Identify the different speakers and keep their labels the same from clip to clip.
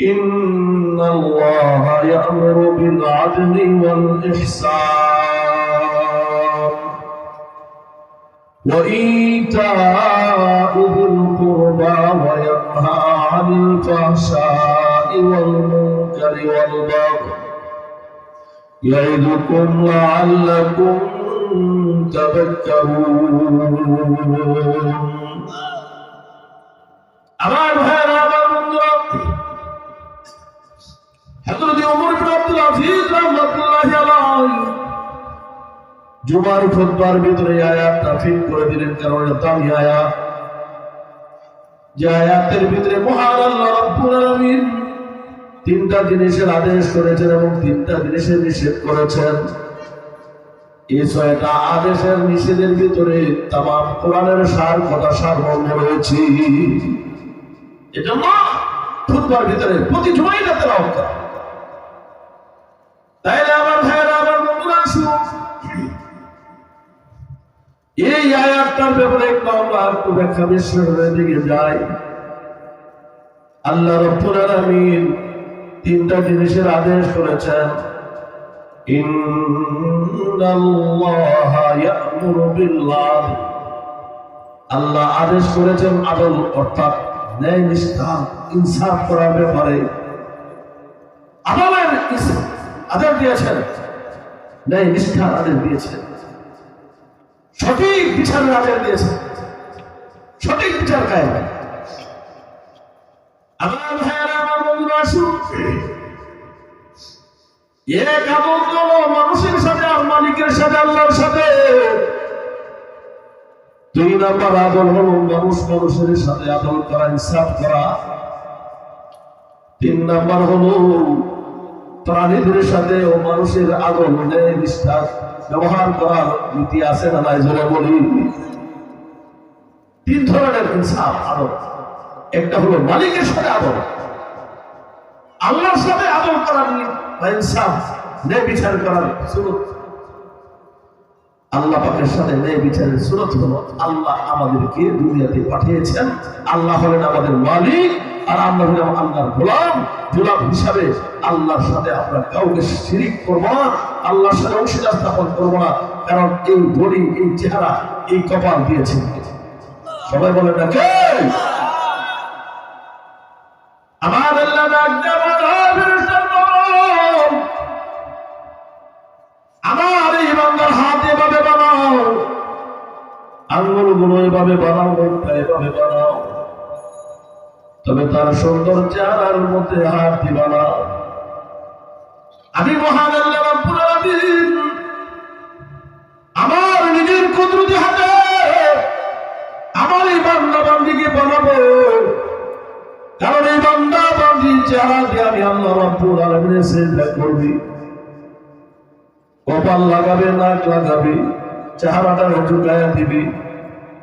Speaker 1: إن الله يأمر بالعدل والإحسان وإيتاء ذي القربى وينهى عن الفحشاء والمنكر والبغي يعظكم لعلكم تذكرون আমার ভাইয়েরা জুমার খুতবার ভিতরে এই আয়াতটা ফিট করে দিলেন। কারণ এটা আয়াত। যে আয়াতের ভিতরে মহান তিনটা জিনিসের আদেশ করেছেন এবং তিনটা জিনিসের নিষেধ করেছেন। এই ছয়টা আদেশের নিষেধের ভিতরে তাম কোরআনের সার, কথা রয়েছে। এজন্য খুতবার ভিতরে প্রতি জুমাই রাতে করা। আমার ভাইয়েরা আমার বন্ধুরা এই আয়াতটার ব্যাপারে একটু আমরা দিকে যাই। আল্লাহ রব্বুল আলামিন তিনটা জিনিসের আদেশ করেছেন। আল্লাহ আদেশ করেছেন আদল, অর্থাৎ ন্যায় নিষ্ঠা, ইনসাফ করার ব্যাপারে। আদলের আদেশ দিয়েছেন। ন্যায় নিষ্ঠার আদেশ দিয়েছেন। সঠিক বিচারের আদেশ দিয়েছেন। সঠিক বিচার আসুন। এক মানুষের সাথে মালিকের সাথে সাথে। দুই নাম্বার আদল হলো মানুষ মানুষের সাথে আদল করা, ইনসাফ করা। তিন নাম্বার হলো প্রাণীদের সাথে ও মানুষের আগমনে বিশ্বাস ব্যবহার করার নীতি আছে না নাই, জোরে বলি? তিন ধরনের ইনসাফ আরও একটা হলো মালিকের সাথে আদর। আল্লাহর সাথে আদর করার নি- ইনসাফ, ন্যায় বিচার করার আল্লাহ পাকের সাথে ন্যায় বিচারের সুরত হলো, আল্লাহ আমাদেরকে দুনিয়াতে পাঠিয়েছেন। আল্লাহ হলেন আমাদের মালিক, আর আমরা হলাম আল্লাহর গোলাম। গোলাম হিসাবে আল্লাহর সাথে আমরা কাউকে শিরিক করব না, আল্লাহর সাথে অংশীদার স্থাপন করব না, কারণ এই বডি এই চেহারা, এই কপাল দিয়েছে। সবাই বলেন না কে? এভাবে বানাও মুখটা এভাবে বানাও। তবে তার সুন্দর চেহারার মধ্যে হাত দিবা না। আমি মহান আমার নিজের কুদরতি হাতে আমার এই বান্দা বান্দিকে বানাবো। কারণ এই বান্দা বান্দির চেহারা দিয়ে আমি আল্লাহ রাব্বুল আলামিনের সেজদা করবি। কপাল লাগাবে, নাক লাগাবে চেহারাটা ঝুঁকাইয়া দিবি।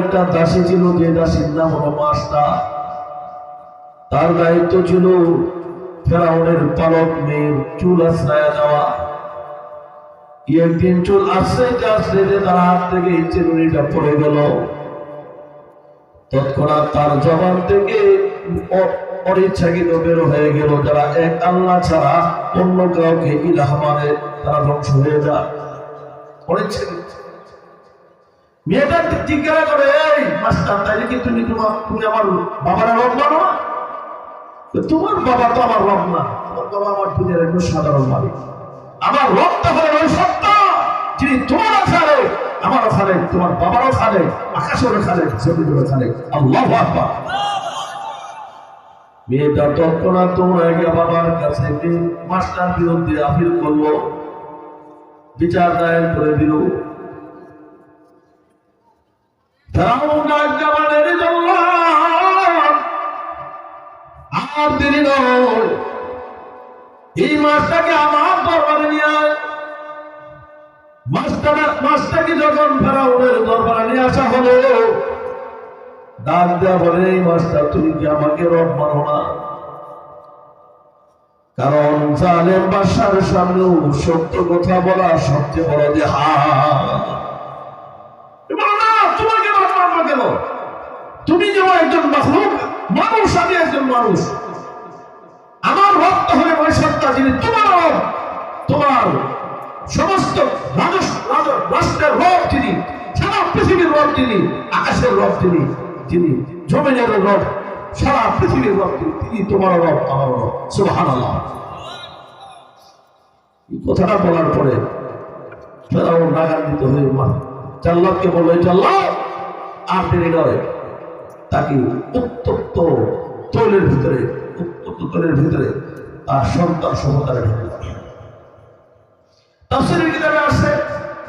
Speaker 1: একটা দাসী ছিল, যে দাসীর নাম হলো মাস্টা তার দায়িত্ব ছিল ফেরাউনের পালক মেয়ের চুল আশ্রয় দেওয়া। একদিন চুল আশ্রয়তে আশ্রয়তে তার হাত থেকে চিরুনিটা পড়ে গেল। তৎক্ষণাৎ তার জবান থেকে অনিচ্ছাকৃত বের হয়ে গেল। যারা এক আল্লাহ ছাড়া অন্য কাউকে ইলাহ মানে তারা ধ্বংস হয়ে যায়। তোমার, তুমি আমার বাবার রব মানো না?" তোমার বাবা তো আমার না। তোমার বাবা আমার সাধারণ আমার তোমার বাবারও খালে আকাশেরও খালে জমিদেরও খালে আল্লাহ মেয়েটা তৎক্ষণাৎ তোমরা গিয়ে বাবার কাছে মাস্টার বিরুদ্ধে আপিল করল, বিচার দায়ের করে দিল। আর এই মাছটাকে আমার দরবারে নিয়ে আয়। মাছটা মাছটাকে যখন ফেরাউনের দরবারে নিয়ে আসা হলো ডাক দেওয়া বলে এই মাছটা তুমি কি আমাকে রব মানো না? কারণ জালেম বাসার সামনেও সত্য কথা বলা সবচেয়ে বড় যে হা তুমি যেমন একজন মাখলুক? মানুষ, আমি একজন মানুষ। আমার রক্ত হলে সত্তা যিনি, তোমার রব, তোমার সমস্ত রাজস্ব রাষ্ট্রের রব যিনি সারা পৃথিবীর রব যিনি আকাশের রব যিনি যিনি জমিনের রব, সারা পৃথিবীর রব তিনি তোমার রব, আমার রব। সুবহান এই কথাটা বলার পরে ফেরাও নাগান্বিত হয়ে মা জাল্লাদকে বলল জাল্লাদ আর দেরি নয়। তাকে উত্তপ্ত তৈলের ভিতরে, উত্তপ্ত তৈলের ভিতরে তার সন্তান সহতারে ঢুকে তাফসিরের কিতাবে আছে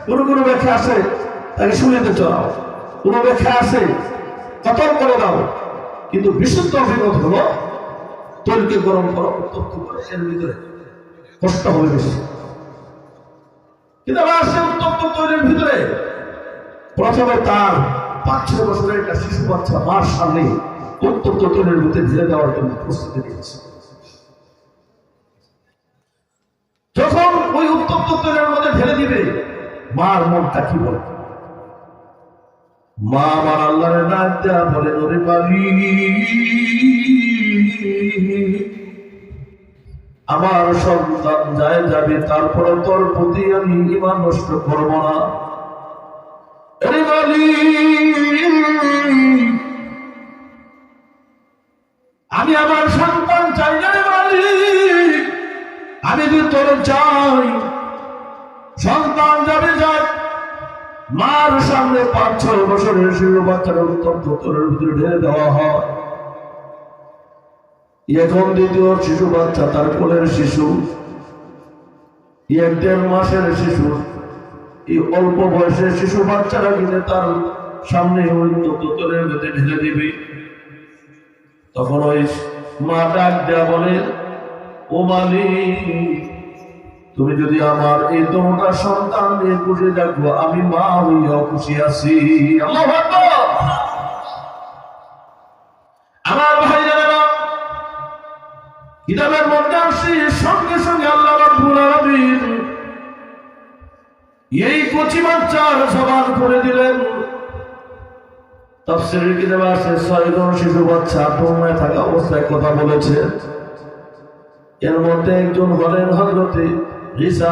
Speaker 1: কোন কোন ব্যাখ্যা আছে তাকে শুনেতে চড়াও কোন ব্যাখ্যা আছে কতল করে দাও। কিন্তু বিশুদ্ধ অভিমত হলো তৈলকে গরম করো, উত্তপ্ত করে, এর ভিতরে কষ্ট হবে বেশি। কিন্তু আবার সে উত্তপ্ত তৈলের ভিতরে প্রথমে তার পাঁচ ছয় বছরের একটা শিশু বাচ্চা মার সামনে উত্তপ্ত তৈলের ভিতরে ঢেলে দেওয়ার জন্য প্রস্তুতি নিয়েছে। যখন ওই উত্তপ্ত তৈলের মধ্যে ঢেলে দিবে, মার মনটা কি বলে মা আমার দেয়া বলে আমার সন্তান যায় যাবে তারপরে তোর প্রতি আমি ইমান নষ্ট করব না। আমি আমার সন্তান চাই না আমি যদি তোর চাই, সন্তান যাবে যাক মার সামনে পাঁচ ছয় বছরের শিশু বাচ্চারা উত্তপ্ত তোরের ভিতরে ঢেলে দেওয়া হয়। এখন দ্বিতীয় শিশু বাচ্চা, তার কোলের শিশু, এক দেড় মাসের শিশু, এই অল্প বয়সের শিশু বাচ্চারা কিনে তার সামনে ওই মধ্যে ঢেলে দিবে। তখন ওই মা ডাক দেয়া বলে, ও মালিক তুমি যদি আমার এই তোমার সন্তান নিয়ে খুশি রাখব আমি মা হইয়া খুশি আছি। আমার ভাই কিতাবের মধ্যে সঙ্গে সঙ্গে আল্লাহ এই কচি বাচ্চার সমান করে দিলেন। কিতাবে শিশু বাচ্চা থাকা অবস্থায় কথা বলেছে। এর মধ্যে একজন হলেন হযরতে ঈসা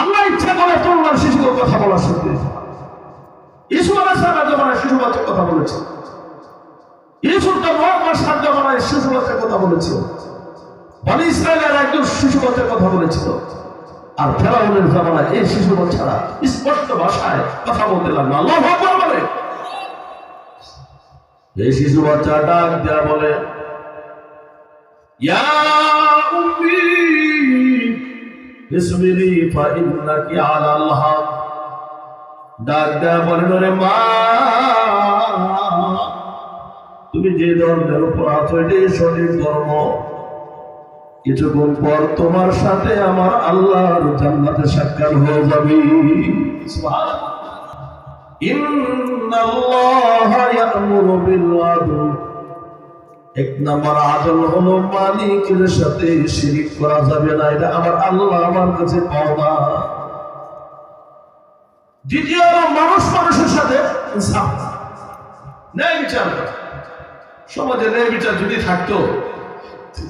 Speaker 1: আল্লাহ ইচ্ছা করে তোমার শিশুদের কথা বলা শুনতে ইসু আলাহ সালাম জমানায় শিশু বাচ্চার কথা বলেছে। ইসুর তো নয় মাস সাত শিশু বাচ্চার কথা বলেছে। বনি ইসরায়েলের একজন শিশু বাচ্চার কথা বলেছিল। আর ফেরাউনের জামানায় এই শিশু বাচ্চারা স্পষ্ট ভাষায় কথা বলতে লাগল। বলে। এই শিশু বাচ্চা ডাক দেয়া বলে তুমি যে ধর্মের উপর আছো, এটাই সঠিক ধর্ম। কিছুক্ষণ পর তোমার সাথে আমার আল্লাহর জান্নাতে সাক্ষাৎ হয়ে যাবে। এক নাম্বার আদল হলো মালিকের সাথে শিরিক করা যাবে না, এটা আমার আল্লাহ আমার কাছে পাওনা। দ্বিতীয় মানুষ মানুষের সাথে ন্যায় বিচার। সমাজে ন্যায় বিচার যদি থাকতো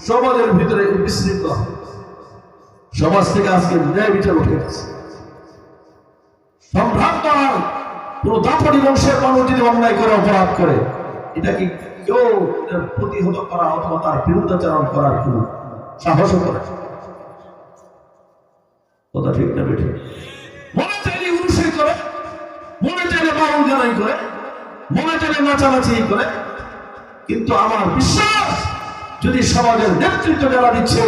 Speaker 1: সমাজের ভিতরে বিশৃঙ্খলা সমাজ থেকে আজকে ন্যায় বিচার উঠে গেছে। সম্ভ্রান্ত কোন দাপড়ি বংশের মানুষ যদি অন্যায় করে, অপরাধ করে, এটা কি কেউ প্রতিহত করা অথবা তার বিরুদ্ধাচরণ করার কোন সাহসও করে। কথা ঠিক না বেঠিক মনে চাইলে উরুষই করে, মনে চাইলে বাউল গানাই করে, মনে চাইলে নাচানাচি করে, কিন্তু আমার বিশ্বাস যদি সমাজের নেতৃত্ব যারা দিচ্ছে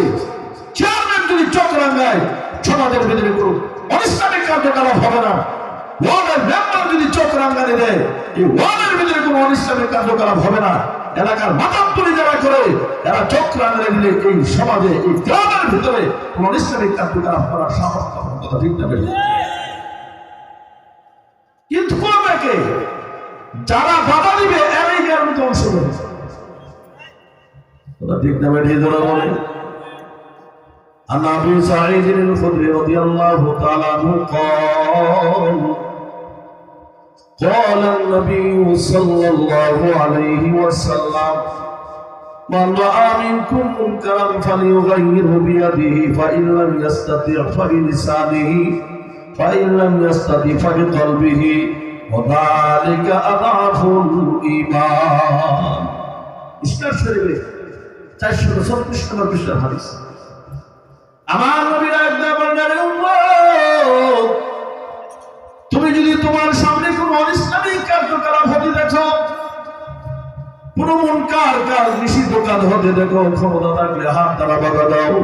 Speaker 1: চেয়ারম্যান যদি চক্রাঙ্গায় সমাজের ভিতরে কোনো অনিষ্টানিক কার্যকলাপ হবে না। ওয়ার্ডের মেম্বার যদি চক্রাঙ্গানি দেয়, এই ওয়ার্ডের কোনো অনিষ্টানিক কার্যকলাপ হবে না। এলাকার যারা করে, এরা চক্রাঙ্গানি দিলে এই সমাজে, এই গ্রামের ভিতরে কোনো অনিষ্টানিক কার্যকলাপ করার সামর্থ্য কথা ঠিক না কিন্তু করবে কে? যারা বাধা দিবে এর মতো অংশ নেবে। ওরা ঠিক না বেঠিয়ে ধরা বলে عن ابي سعيد الخدري رضي الله تعالى عنه قال قال النبي صلى الله عليه وسلم من راى منكم منكرا فليغيره بيده فان لم يستطع فبلسانه فان لم يستطع فبقلبه وذلك اضعف الايمان ইসলাম শরীফে চারশো ছত্রিশ নম্বর পৃষ্ঠার হাদিস। আমার নবীরা বললেন তুমি যদি তোমার সামনে কোন অনিসলামিক কার্যকলাপ হতে দেখো, কোন মনকার কাজ নিষিদ্ধ কাজ হতে দেখো, ক্ষমতা থাকলে হাত দ্বারা বাধা দাও।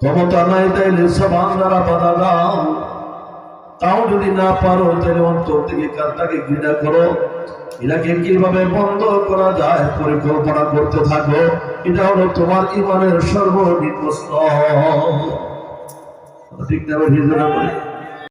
Speaker 1: ক্ষমতা নাই তাইলে সবান দ্বারা বাধা দাও। তাও যদি না পারো, তাহলে অন্তর থেকে কাজটাকে ঘৃণা করো। এটাকে কীভাবে বন্ধ করা যায়, পরিকল্পনা করতে থাকো। এটা হলো তোমার ইমানের সর্বনিম্ন ঠিক না